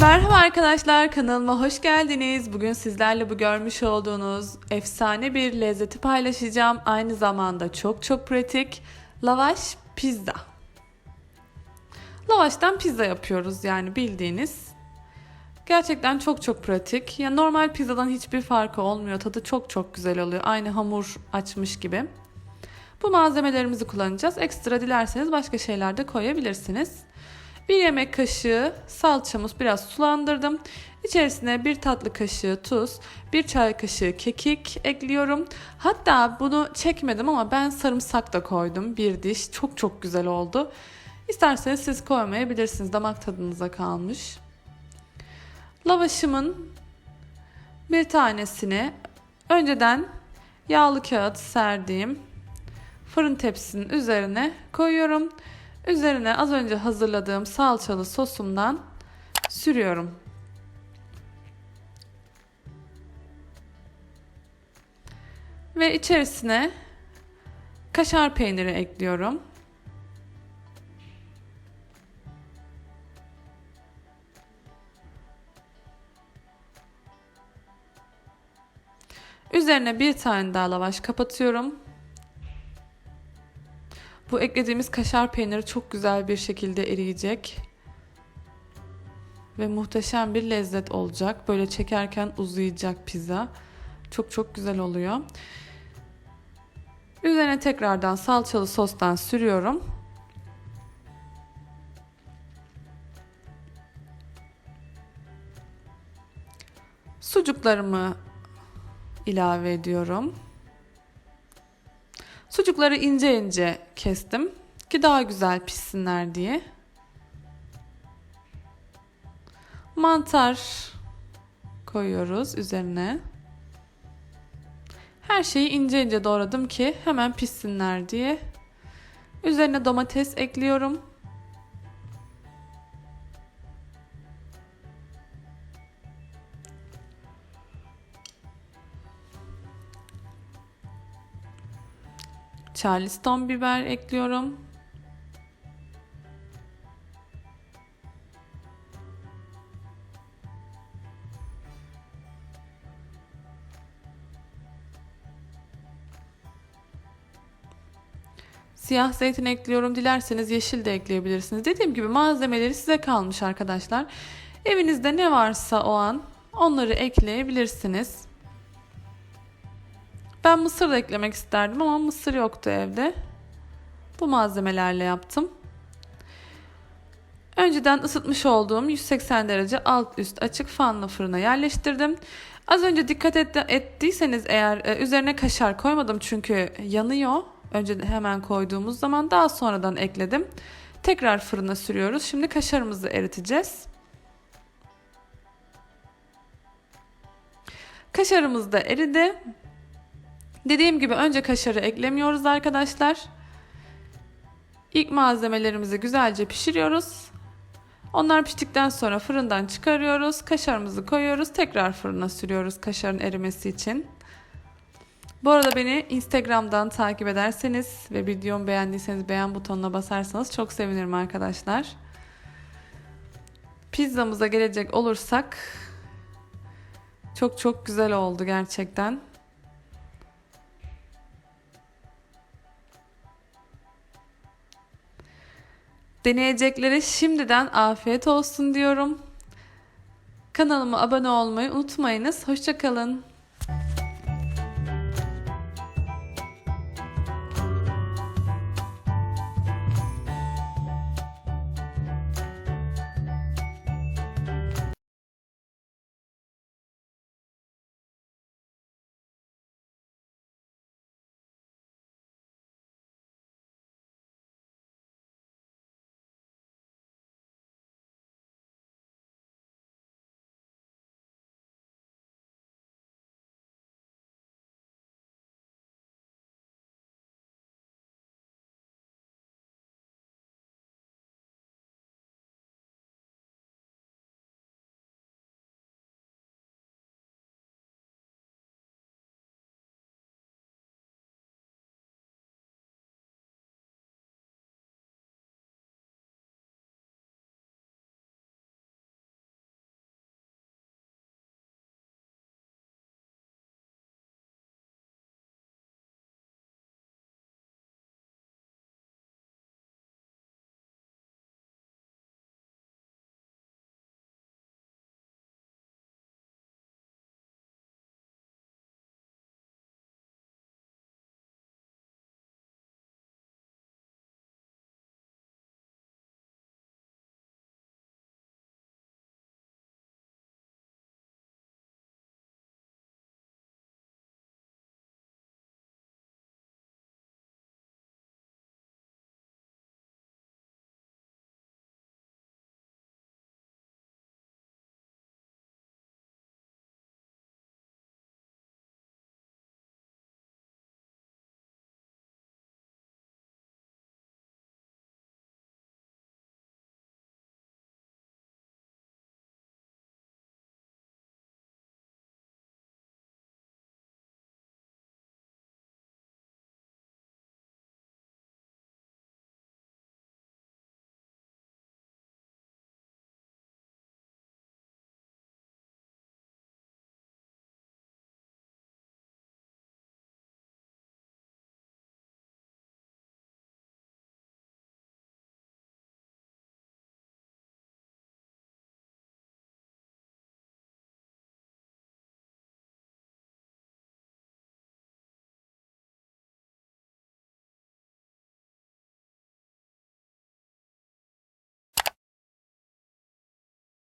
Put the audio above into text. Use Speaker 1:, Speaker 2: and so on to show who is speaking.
Speaker 1: Merhaba arkadaşlar kanalıma hoş geldiniz. Bugün sizlerle bu görmüş olduğunuz efsane bir lezzeti paylaşacağım. Aynı zamanda çok çok pratik. Lavaş pizza. Lavaştan pizza yapıyoruz yani bildiğiniz. Gerçekten çok çok pratik. Ya normal pizzadan hiçbir farkı olmuyor. Tadı çok çok güzel oluyor. Aynı hamur açmış gibi. Bu malzemelerimizi kullanacağız. Ekstra dilerseniz başka şeyler de koyabilirsiniz. Bir yemek kaşığı salçamız biraz sulandırdım. İçerisine bir tatlı kaşığı tuz, bir çay kaşığı kekik ekliyorum. Hatta bunu çekmedim ama ben sarımsak da koydum. Bir diş çok çok güzel oldu. İsterseniz siz koymayabilirsiniz. Damak tadınıza kalmış. Lavaşımın bir tanesini önceden yağlı kağıt serdiğim fırın tepsinin üzerine koyuyorum. Üzerine az önce hazırladığım salçalı sosumdan sürüyorum. Ve içerisine kaşar peyniri ekliyorum. Üzerine bir tane daha lavaş kapatıyorum. Bu eklediğimiz kaşar peyniri çok güzel bir şekilde eriyecek. Ve muhteşem bir lezzet olacak. Böyle çekerken uzayacak pizza. Çok çok güzel oluyor. Üzerine tekrardan salçalı sostan sürüyorum. Sucuklarımı ilave ediyorum. Sucukları ince ince kestim ki daha güzel pişsinler diye. Mantar koyuyoruz üzerine. Her şeyi ince ince doğradım ki hemen pişsinler diye. Üzerine domates ekliyorum. Charleston biber ekliyorum. Siyah zeytin ekliyorum. Dilerseniz yeşil de ekleyebilirsiniz. Dediğim gibi malzemeleri size kalmış arkadaşlar. Evinizde ne varsa o an onları ekleyebilirsiniz. Ben mısır da eklemek isterdim ama mısır yoktu evde. Bu malzemelerle yaptım. Önceden ısıtmış olduğum 180 derece alt üst açık fanlı fırına yerleştirdim. Az önce dikkat et, ettiyseniz eğer e, üzerine kaşar koymadım çünkü yanıyor. Önce hemen koyduğumuz zaman daha sonradan ekledim. Tekrar fırına sürüyoruz. Şimdi kaşarımızı eriteceğiz. Kaşarımız da eridi. Dediğim gibi önce kaşarı eklemiyoruz arkadaşlar. İlk malzemelerimizi güzelce pişiriyoruz. Onlar piştikten sonra fırından çıkarıyoruz. Kaşarımızı koyuyoruz. Tekrar fırına sürüyoruz kaşarın erimesi için. Bu arada beni Instagram'dan takip ederseniz ve videomu beğendiyseniz beğen butonuna basarsanız çok sevinirim arkadaşlar. Pizzamıza gelecek olursak çok çok güzel oldu gerçekten. Deneyeceklere şimdiden afiyet olsun diyorum. Kanalıma abone olmayı unutmayınız. Hoşçakalın.